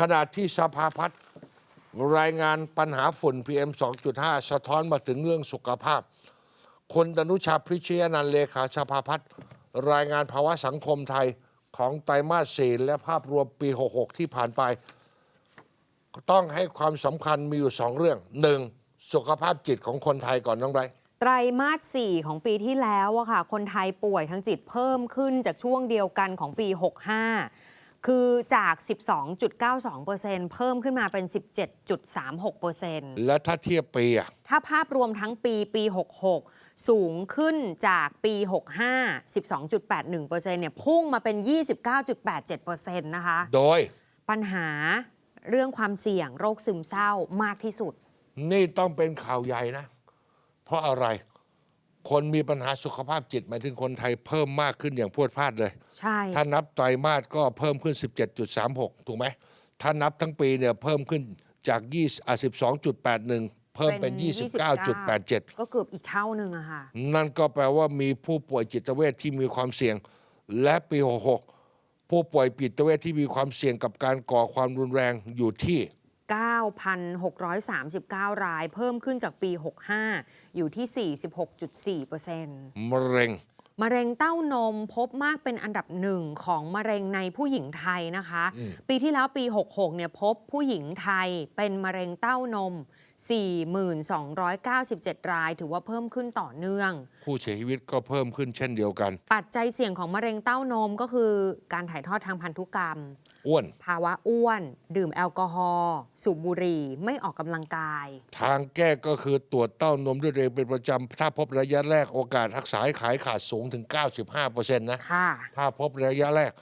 ขณะที่สภาพัฒน์รายงานปัญหาฝุ่น PM 2.5 สะท้อนมาถึงเรื่องสุขภาพ คนดนุชาพริชยนันเลขาสภาพัฒน์รายงานภาวะสังคมไทยของไตรมาสสี่และภาพรวมปี 66 ที่ผ่านไป ต้องให้ความสำคัญมีอยู่สองเรื่องหนึ่งสุขภาพจิตของคนไทยก่อนน้องไบรไตรมาส 4 ของปีที่แล้วอะค่ะ คนไทยป่วยทางจิตเพิ่มขึ้นจากช่วงเดียวกันของปี 65 คือจาก 12.92%เพิ่มขึ้นมาเป็น 17.36%และถ้าเทียบปีอะถ้าภาพรวมทั้งปีปี 66 สูงขึ้นจากปี 65 12.81%เนี่ยพุ่งมาเป็น 29.87%นะคะ โดยปัญหาเรื่องความเสี่ยงโรคซึมเศร้ามากที่สุด นี่ต้องเป็นข่าวใหญ่นะ เพราะอะไร คนมีปัญหาสุขภาพจิตหมายถึงคนไทยเพิ่มมากขึ้นอย่างพรวดพลาดเลย ใช่ ถ้านับไตรมาสก็เพิ่มขึ้น 17.36 ถูกไหม ถ้านับทั้งปีเนี่ยเพิ่มขึ้นจาก20อะ12.81 เพิ่มเป็น29.87 ก็เกือบอีกเท่าหนึ่งอะค่ะ นั่นก็แปลว่ามีผู้ป่วยจิตเวชที่มีความเสี่ยง และปี 66 ผู้ป่วยจิตเวชที่มีความเสี่ยงกับการก่อความรุนแรงอยู่ที่ 9,639 ราย เพิ่มขึ้นจากปี 65 อยู่ที่ 46.4%มะเร็งมะเร็งเต้านมพบมากเป็นอันดับหนึ่งของมะเร็งในผู้หญิงไทยนะคะ ปีที่แล้วปี 66 เนี่ยพบผู้หญิงไทยเป็นมะเร็งเต้านม 4,297 ราย ถือว่าเพิ่มขึ้นต่อเนื่อง ผู้เสียชีวิตก็เพิ่มขึ้นเช่นเดียวกัน ปัจจัยเสี่ยงของมะเร็งเต้านมก็คือ การถ่ายทอดทางพันธุกรรม อ้วน ภาวะอ้วน ดื่มแอลกอฮอล์สูบบุหรี่ไม่ออกกำลังกาย ทางแก้ก็คือตรวจเต้านมด้วยตัวเองเป็นประจำ ถ้าพบระยะแรกโอกาสรักษาให้ขายขาดสูงถึง 95%นะ ค่ะ ถ้าพบระยะแรก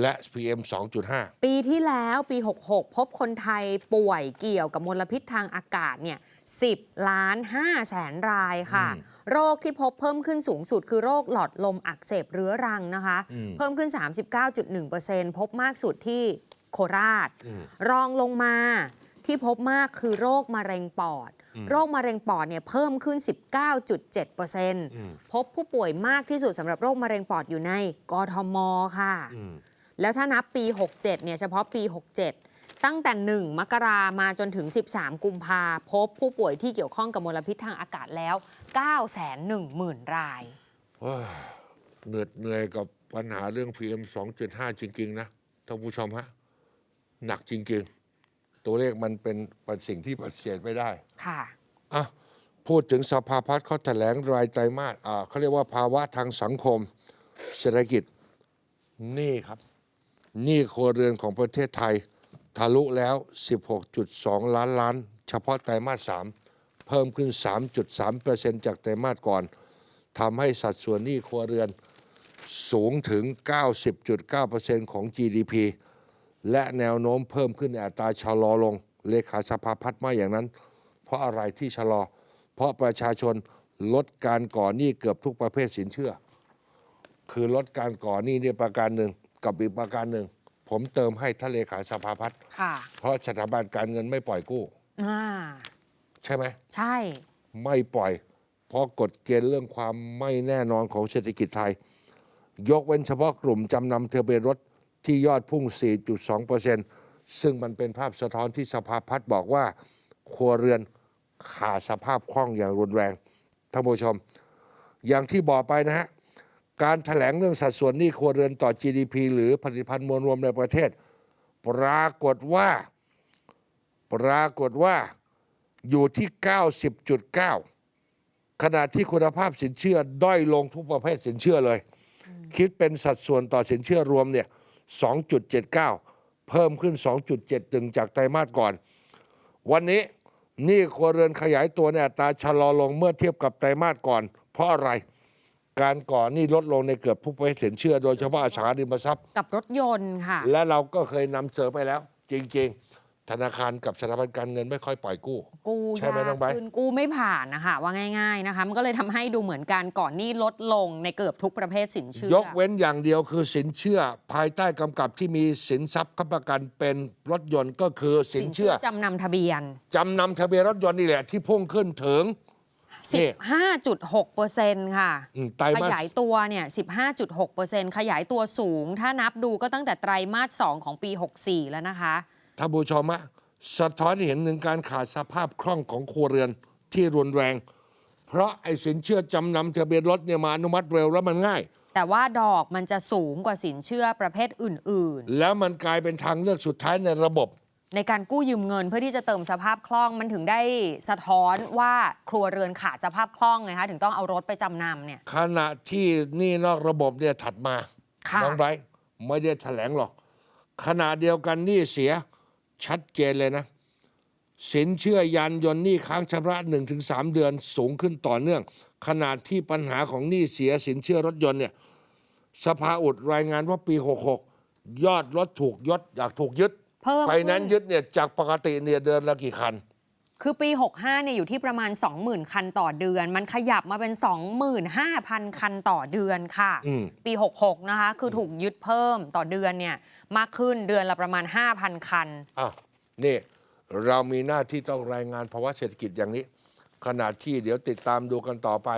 และ PM 2.5 ปีที่แล้วปี 66 พบคนไทยป่วยเกี่ยวกับมลพิษทางอากาศเนี่ย10 ล้าน5แสนรายค่ะ โรคที่พบเพิ่มขึ้นสูงสุดคือโรคหลอดลมอักเสบเรื้อรังนะคะ เพิ่มขึ้น 39.1%พบมากสุดที่โคราช รองลงมาที่พบมากคือโรคมะเร็งปอด โรคมะเร็งปอดเนี่ยเพิ่มขึ้น 19.7%พบผู้ป่วยมากที่สุดสำหรับโรคมะเร็งปอดอยู่ในกทมค่ะ แล้วถ้านับปี 67 เนี่ยเฉพาะปี 67 ตั้งแต่ 1 มกรามาจนถึง 13 กุมภาพบผู้ป่วยที่เกี่ยวข้องกับมลพิษทางอากาศแล้ว 910,000 รายเอ้ยเหนื่อยเหนื่อยกับปัญหาเรื่อง PM 2.5 จริง ๆ นะท่านผู้ชมฮะ หนักจริง ๆ ตัวเลขมันเป็นเป็นสิ่งที่ปฏิเสธไม่ได้ ค่ะอะพูดถึงสภาพัฒน์เขาแถลงรายไตรมาสอ่าเขาเรียกว่าภาวะทางสังคม เศรษฐกิจหนี่ครับ หนี่ครัวเรือนของประเทศไทย ทะลุแล้ว 16.2 ล้านล้าน เฉพาะไตรมาส 3 เพิ่มขึ้น 3.3%จากไตรมาสก่อนทำให้สัดส่วนหนี้ครัวเรือนสูงถึง 90.9%ของ GDP และแนวโน้มเพิ่มขึ้นในอัตราชะลอลง เลขาสภาพัฒน์ว่าอย่างนั้น เพราะอะไรที่ชะลอ เพราะประชาชนลดการก่อหนี้เกือบทุกประเภทสินเชื่อ คือลดการก่อหนี้เนี่ยประการหนึ่ง กับอีกประการหนึ่ง ผมเติมให้ท่านเลขาสภาพัฒน์ค่ะเพราะสถาบันการเงินไม่ปล่อยกู้ อ่าใช่ไหม ใช่ ไม่ปล่อย เพราะกฎเกณฑ์เรื่องความไม่แน่นอนของเศรษฐกิจไทย ยกเว้นเฉพาะกลุ่มจำนำทะเบียนรถที่ยอดพุ่ง 4.2%ซึ่งมันเป็นภาพสะท้อนที่สภาพัฒน์บอกว่า ครัวเรือนขาดสภาพคล่องอย่างรุนแรงท่านผู้ชม อย่างที่บอกไปนะฮะ การถแถลงเรื่องสัดส่วนหนี้ครัวเรือนต่อ GDP หรือผลิตภัณฑ์มวลรวมในประเทศ ปรากฏว่า ปรากฏว่าอยู่ที่ 90.9 ขณะที่คุณภาพสินเชื่อด้อยลงทุกประเภทสินเชื่อเลย คิดเป็นสัดส่วนต่อสินเชื่อรวมเนี่ย 2.79 เพิ่มขึ้น 2.71 จากไตรมาสก่อน วันนี้หนี้ครัวเรือนขยายตัวในอัตราชะลอลงเมื่อเทียบกับไตรมาสก่อน เพราะอะไร การก่อหนี้ลดลงในเกือบทุกประเภทสินเชื่อ โดยเฉพาะอสังหาริมทรัพย์ กับรถยนต์ค่ะ และเราก็เคยนำเสนอไปแล้ว จริง ๆ ธนาคารกับสถาบันการเงินไม่ค่อยปล่อยกู้ กู้ใช่ไหมยากน้องไบร์ทขึ้นกู้ไม่ผ่านนะคะว่าง่าย ๆนะคะ มันก็เลยทำให้ดูเหมือนการก่อนหนี้ลดลงในเกือบทุกประเภทสินเชื่อยกเว้นอย่างเดียวคือสินเชื่อภายใต้กำกับที่มีสินทรัพย์ค้ำประกันเป็นรถยนต์ก็คือสินเชื่อจำนำทะเบียน จำนำทะเบียนรถยนต์นี่แหละที่พุ่งขึ้นถึง นี่ 15.6%ค่ะ อืมไตรขมาส ยายตัวเนี่ย 15.6%ขยายตัวสูง ถ้านับดูก็ตั้งแต่ไตรมาส 2 ของปี 64 แล้วนะคะไท่านผู้ชมอะสะท้อนให้เห็นถึงการขาดสภาพคล่องของครัวเรือนที่รุนแรง เพราะไอ้สินเชื่อจำนำทะเบียนรถเนี่ยมาอนุมัติเร็วแล้วมันง่าย แต่ว่าดอกมันจะสูงกว่าสินเชื่อประเภทอื่น แล้วมันกลายเป็นทางเลือกสุดท้ายในระบบๆ ในการกู้ยืมเงินเพื่อที่จะเติมสภาพคล่องมันถึงได้สะท้อนว่าครัวเรือนขาดสภาพคล่องไงคะถึงต้องเอารถไปจำนำเนี่ยขณะที่หนี่นอกระบบเนี่ยถัดมาค่ะน้องไบรท์ไม่ได้แถลงหรอก ขณะเดียวกันหนี่เสียชัดเจนเลยนะ สินเชื่อยานยนต์หนี้ค้างชำระ 1-3 เดือนสูงขึ้นต่อเนื่อง ขนาดที่ปัญหาของหนี้เสียสินเชื่อรถยนต์เนี่ยสภาอุดรายงานว่าปี 66 ยอดรถถูกยดอยากถูกยึด เพิ่มไฟขึ้นั้นซ์ยึดเนี่ยจากปกติเนี่ยเดือนละกี่คัน คือปี 65เนี่ยอยู่ที่ประมาณ 20,000 คันต่อเดือน มันขยับมาเป็น 25,000 คันต่อเดือนค่ะอืมปี 66 นะคะ คือถูกยึดเพิ่มต่อเดือนเนี่ยมากขึ้นเดือนละประมาณ 5,000 คันอะนี่เรามีหน้าที่ต้องรายงานภาวะเศรษฐกิจอย่างนี้ขณะที่เดี๋ยวติดตามดูกันต่อไป